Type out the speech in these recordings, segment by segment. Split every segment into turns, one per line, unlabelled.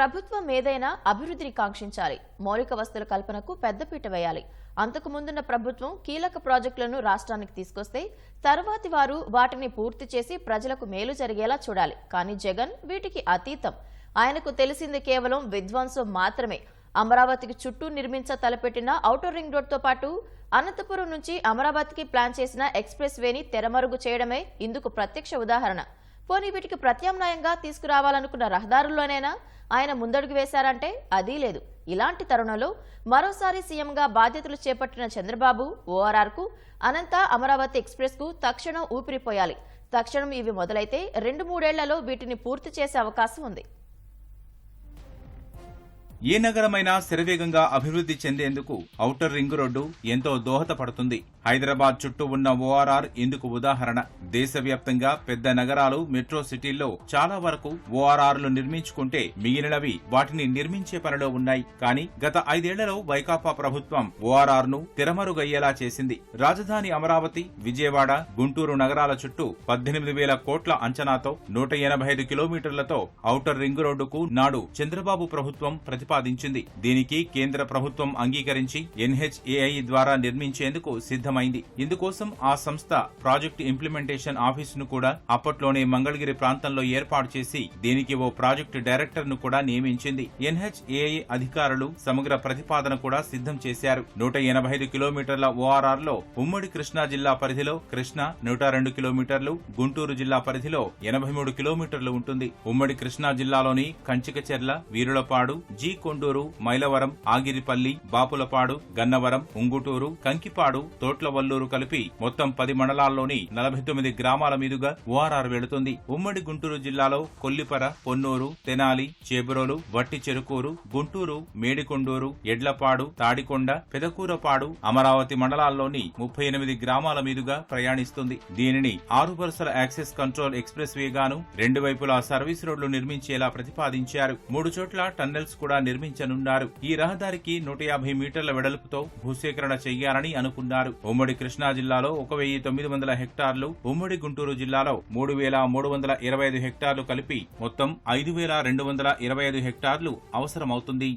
ప్రభుత్వం ఏదైనా అభివృద్ధిని కాంక్షించాలి. మౌలిక వస్తుల కల్పనకు పెద్దపీట వేయాలి. అంతకు ముందున్న ప్రభుత్వం కీలక ప్రాజెక్టులను రాష్ట్రానికి తీసుకొస్తే తర్వాతి వారు వాటిని పూర్తి చేసి ప్రజలకు మేలు జరిగేలా చూడాలి. కానీ జగన్ వీటికి అతీతం. ఆయనకు తెలిసింది కేవలం విధ్వంసం మాత్రమే. అమరావతికి చుట్టూ నిర్మించ తలపెట్టిన ఔటర్ రింగ్ రోడ్తో పాటు అనంతపురం నుంచి అమరావతికి ప్లాన్ చేసిన ఎక్స్ప్రెస్ వేని తెరమరుగు చేయడమే ఇందుకు ప్రత్యక్ష ఉదాహరణ. పోనీ వీటికి ప్రత్యామ్నాయంగా తీసుకురావాలనుకున్న రహదారుల్లోనైనా ఆయన ముందడుగు వేశారంటే అదీ లేదు. ఇలాంటి తరుణంలో మరోసారి సీఎంగా బాధ్యతలు చేపట్టిన చంద్రబాబు ఓఆర్ఆర్కు అనంత అమరావతి ఎక్స్ప్రెస్కు తక్షణం ఊపిరిపోయాలి. తక్షణం ఇవి మొదలైతే రెండు మూడేళ్ళలో వీటిని పూర్తి చేసే అవకాశం ఉంది.
ఏ నగరమైనా శరవేగంగా అభివృద్ధి చెందేందుకు ఔటర్ రింగ్ రోడ్డు ఎంతో దోహదపడుతుంది. హైదరాబాద్ చుట్టూ ఉన్న ఓఆర్ఆర్ ఇందుకు ఉదాహరణ. దేశవ్యాప్తంగా పెద్ద నగరాలు మెట్రో సిటీల్లో చాలా వరకు ఓఆర్ఆర్లు నిర్మించుకుంటే మిగిలినవి వాటిని నిర్మించే పనిలో ఉన్నాయి. కానీ గత ఐదేళ్ళలో వైకాపా ప్రభుత్వం ఓఆర్ఆర్ను తిరమరుగయ్యేలా చేసింది. రాజధాని అమరావతి విజయవాడ గుంటూరు నగరాల చుట్టూ పద్దెనిమిది వేల కోట్ల అంచనాతో నూట ఎనభై ఐదు కిలోమీటర్లతో ఔటర్ రింగ్ రోడ్డుకు నాడు చంద్రబాబు ప్రభుత్వం ప్రతిపాదించింది దీనికి కేంద్ర ప్రభుత్వం అంగీకరించి ఎన్హెచ్ఏఐ ద్వారా నిర్మించేందుకు సిద్ధమైంది. ఇందుకోసం ఆ సంస్థ ప్రాజెక్టు ఇంప్లిమెంటేషన్ ఆఫీసును కూడా అప్పట్లోనే మంగళగిరి ప్రాంతంలో ఏర్పాటు చేసి దీనికి ఓ ప్రాజెక్టు డైరెక్టర్ను కూడా నియమించింది. ఎన్హెచ్ఏఐ అధికారులు సమగ్ర ప్రతిపాదన కూడా సిద్ధం చేశారు. నూట ఎనభై ఐదు కిలోమీటర్ల ఓఆర్ఆర్లో ఉమ్మడి కృష్ణా జిల్లా పరిధిలో కృష్ణా నూట రెండు కిలోమీటర్లు గుంటూరు జిల్లా పరిధిలో ఎనభై మూడు కిలోమీటర్లు ఉంటుంది. ఉమ్మడి కృష్ణా జిల్లాలోని కంచికచెర్ల వీరులపాడు జి కొండూరు మైలవరం ఆగిరిపల్లి బాపులపాడు గన్నవరం ఉంగుటూరు కంకిపాడు తోట్లవల్లూరు కలిపి మొత్తం పది మండలాల్లోని నలభై తొమ్మిది గ్రామాల మీదుగా ఓఆర్ఆర్ వెళుతుంది. ఉమ్మడి గుంటూరు జిల్లాలో కొల్లిపర పొన్నూరు తెనాలి చేబురోలు వట్టి చెరుకూరు గుంటూరు మేడికొండూరు ఎడ్లపాడు తాడికొండ పెదకూరపాడు అమరావతి మండలాల్లోని ముప్పై ఎనిమిది గ్రామాల మీదుగా ప్రయాణిస్తుంది. దీనిని ఆరు వరుసల యాక్సెస్ కంట్రోల్ ఎక్స్ప్రెస్ వేగాను రెండు వైపులా సర్వీస్ రోడ్లు నిర్మించేలా ప్రతిపాదించారు. మూడు చోట్ల టన్నెల్స్ కూడా నిర్మించనున్నారు. ఈ రహదారికి నూట యాభై మీటర్ల వెడల్పుతో భూసేకరణ చేయాలని అనుకున్నారు. ఉమ్మడి కృష్ణా జిల్లాలో ఒక వెయ్యి తొమ్మిది వందల హెక్టార్లు ఉమ్మడి గుంటూరు జిల్లాలో మూడు వేల మూడు వందల ఇరవై ఐదు హెక్టార్లు కలిపి మొత్తం ఐదు వేల రెండు వందల ఇరవై ఐదు హెక్టార్లు అవసరమవుతుంది.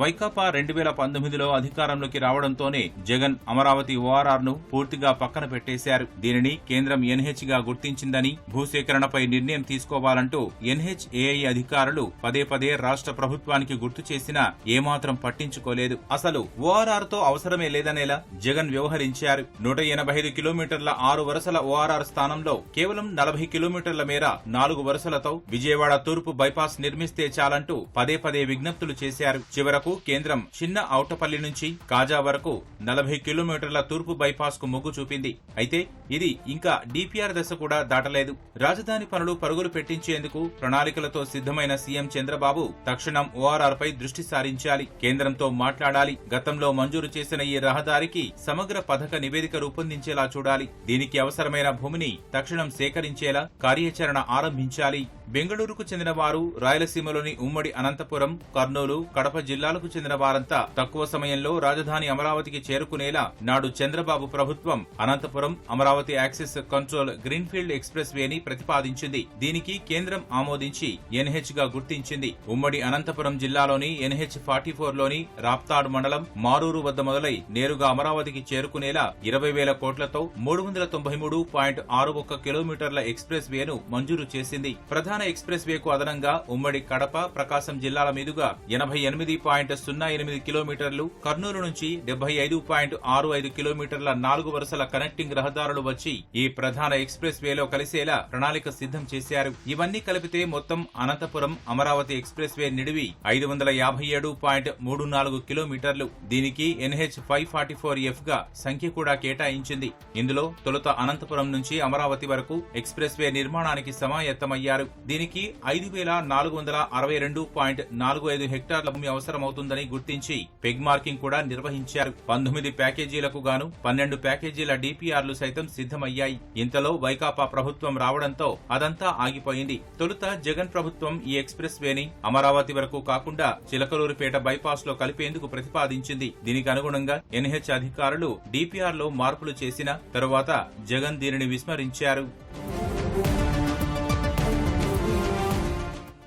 వైకాపా రెండు వేల పంతొమ్మిదిలో అధికారంలోకి రావడంతోనే జగన్ అమరావతి ఓఆర్ఆర్ను పూర్తిగా పక్కన పెట్టేశారు. దీనిని కేంద్రం ఎన్హెచ్గా గుర్తించిందని భూసేకరణపై నిర్ణయం తీసుకోవాలంటూ ఎన్హెచ్ఏఐ అధికారులు పదే పదే రాష్ట్ర ప్రభుత్వానికి గుర్తు చేసినా ఏమాత్రం పట్టించుకోలేదు. అసలు ఓఆర్ఆర్తో అవసరమే లేదనేలా జగన్ వ్యవహరించారు. నూట ఎనభై ఐదు కిలోమీటర్ల ఆరు వరుసల ఓఆర్ఆర్ స్థానంలో కేవలం నలభై కిలోమీటర్ల మేర నాలుగు వరుసలతో విజయవాడ తూర్పు బైపాస్ నిర్మిస్తే చాలంటూ పదే పదే విజ్ఞప్తులు చేశారు. చివరకు కేంద్రం చిన్న ఔటపల్లి నుంచి కాజా వరకు నలభై కిలోమీటర్ల తూర్పు బైపాస్కు మొగ్గు చూపింది. అయితే ఇది ఇంకా డిపిఆర్ దశ కూడా దాటలేదు. రాజధాని పనులు పరుగులు పెట్టించేందుకు ప్రణాళికలతో సిద్ధమైన సీఎం చంద్రబాబు తక్షణం ఓఆర్ఆర్ పై దృష్టి సారించాలి. కేంద్రంతో మాట్లాడాలి. గతంలో మంజూరు చేసిన ఈ రహదారికి సమగ్ర పథక నివేదిక రూపొందించేలా చూడాలి. దీనికి అవసరమైన భూమిని తక్షణం సేకరించేలా కార్యాచరణ ఆరంభించాలి. బెంగళూరుకు చెందిన వారు రాయలసీమలోని ఉమ్మడి అనంతపురం కర్నూలు కడప జిల్లాలకు చెందిన వారంతా తక్కువ సమయంలో రాజధాని అమరావతికి చేరుకునేలా నాడు చంద్రబాబు ప్రభుత్వం Anantapuram Amaravati access control greenfield express వేని ప్రతిపాదించింది. దీనికి కేంద్రం ఆమోదించి ఎన్హెచ్గా గుర్తించింది. ఉమ్మడి అనంతపురం జిల్లాలోని ఎన్హెచ్ ఫార్టీ ఫోర్లోని రాప్తాడు మండలం మారూరు వద్ద మొదలై నేరుగా అమరావతికి చేరుకునేలా ఇరవై వేల కోట్లతో మూడు వందల తొంభై మూడు పాయింట్ ఆరు ఒక్క కిలోమీటర్ల ఎక్స్ప్రెస్ వేను మంజూరు చేసింది. ప్రధాన ఎక్స్ప్రెస్ వేకు అదనంగా ఉమ్మడి కడప ప్రకాశం జిల్లాల మీదుగా ఎనభై ఎనిమిది పాయింట్ సున్నా ఎనిమిది కిలోమీటర్లు కర్నూలు నుంచి డెబ్బై ఐదు పాయింట్ ఆరు ఐదు కిలోమీటర్ల నాలుగు వరుసల కనెక్టింగ్ రహదారులు వచ్చి ఈ ప్రధాన ఎక్స్ప్రెస్ వేలో కలిసేలా ప్రణాళిక సిద్ధం చేశారు. ఇవన్నీ కలిపితే మొత్తం అనంతపురం అమరావతి ఎక్స్ప్రెస్ వే నిడివి ఐదు వందల యాభై ఏడు పాయింట్ మూడు నాలుగు కిలోమీటర్లు. దీనికి ఎన్హెచ్ ఫైవ్ ఫార్టీ ఫోర్ ఎఫ్గా సంఖ్య కూడా కేటాయించింది. ఇందులో తొలుత అనంతపురం నుంచి అమరావతి వరకు ఎక్స్ప్రెస్ వే నిర్మాణానికి సమాయత్తమయ్యారు. దీనికి ఐదు వేల నాలుగు వందల అరవై రెండు పాయింట్ నాలుగు ఐదు హెక్టార్ల భూమి అవసరమవుతుంది. అవుతుందని గుర్తించి పెగ్ మార్కింగ్ కూడా నిర్వహించారు. పంతొమ్మిది ప్యాకేజీలకు గాను పన్నెండు ప్యాకేజీల డిపిఆర్లు సైతం సిద్ధమయ్యాయి. ఇంతలో వైకాపా ప్రభుత్వం రావడంతో అదంతా ఆగిపోయింది. తొలుత జగన్ ప్రభుత్వం ఈ ఎక్స్ప్రెస్ వేని అమరావతి వరకు కాకుండా చిలకలూరిపేట బైపాస్లో కలిపేందుకు ప్రతిపాదించింది. దీనికి అనుగుణంగా ఎన్హెచ్ అధికారులు డిపిఆర్లో మార్పులు చేసిన తరువాత జగన్ దీనిని విస్మరించారు.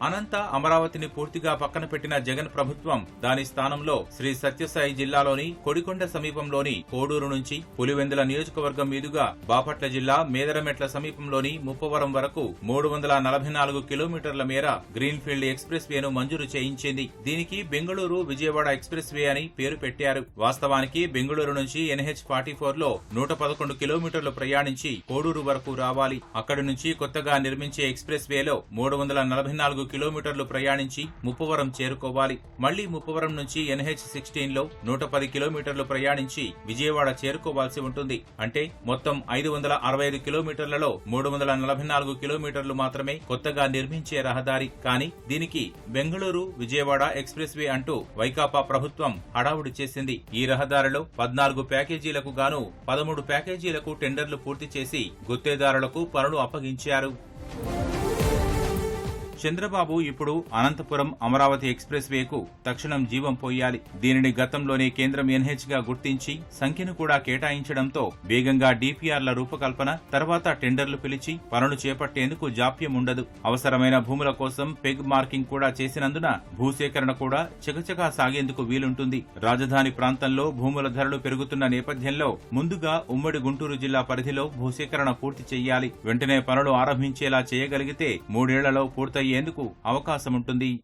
అనంత అమరావతిని పూర్తిగా పక్కన పెట్టిన జగన్ ప్రభుత్వం దాని స్థానంలో శ్రీ సత్యసాయి జిల్లాలోని కొడికొండ సమీపంలోని కోడూరు నుంచి పులివెందుల నియోజకవర్గం మీదుగా బాపట్ల జిల్లా మేదరమెట్ల సమీపంలోని ముప్పవరం వరకు మూడు వందల నలభై నాలుగు కిలోమీటర్ల మేర గ్రీన్ఫీల్డ్ ఎక్స్ప్రెస్ వేను మంజూరు చేయించింది. దీనికి బెంగళూరు విజయవాడ ఎక్స్ప్రెస్ వే అని పేరు పెట్టారు. వాస్తవానికి బెంగళూరు నుంచి ఎన్హెచ్ ఫార్టీ ఫోర్లో నూట పదకొండు కిలోమీటర్లు ప్రయాణించి కోడూరు వరకు రావాలి. అక్కడి నుంచి కొత్తగా నిర్మించే ఎక్స్ప్రెస్ వేలో మూడు వందల నలభై నాలుగు కిలోమీటర్లు ప్రయాణించి ముప్పవరం చేరుకోవాలి. మళ్ళీ ముప్పవరం నుంచి ఎన్హెచ్ సిక్స్టీన్లో నూట పది కిలోమీటర్లు ప్రయాణించి విజయవాడ చేరుకోవాల్సి ఉంటుంది. అంటే మొత్తం ఐదు వందల అరవై ఐదు కిలోమీటర్లలో మూడు వందల నలభై నాలుగు కిలోమీటర్లు మాత్రమే కొత్తగా నిర్మించే రహదారి. కానీ దీనికి బెంగళూరు విజయవాడ ఎక్స్ప్రెస్ వే అంటూ వైకాపా ప్రభుత్వం హడావుడి చేసింది. ఈ రహదారిలో పద్నాలుగు ప్యాకేజీలకు గాను పదమూడు ప్యాకేజీలకు టెండర్లు పూర్తి చేసి గుత్తేదారులకు పనులు అప్పగించారు. చంద్రబాబు ఇప్పుడు అనంతపురం అమరావతి ఎక్స్ప్రెస్ వేకు తక్షణం జీవం పోయాలి. దీనిని గతంలోనే కేంద్రం ఎన్హెచ్గా గుర్తించి సంఖ్యను కూడా కేటాయించడంతో వేగంగా డిపిఆర్ల రూపకల్పన తర్వాత టెండర్లు పిలిచి పనులు చేపట్టేందుకు జాప్యం ఉండదు. అవసరమైన భూముల కోసం పెగ్ మార్కింగ్ కూడా చేసినందున భూసేకరణ కూడా చకచకా సాగేందుకు వీలుంటుంది. రాజధాని ప్రాంతంలో భూముల ధరలు పెరుగుతున్న నేపథ్యంలో ముందుగా ఉమ్మడి గుంటూరు జిల్లా పరిధిలో భూసేకరణ పూర్తి చేయాలి. వెంటనే పనులు ఆరంభించేలా చేయగలిగితే మూడేళ్ళలో ఎందుకు అవకాశముంటుంది?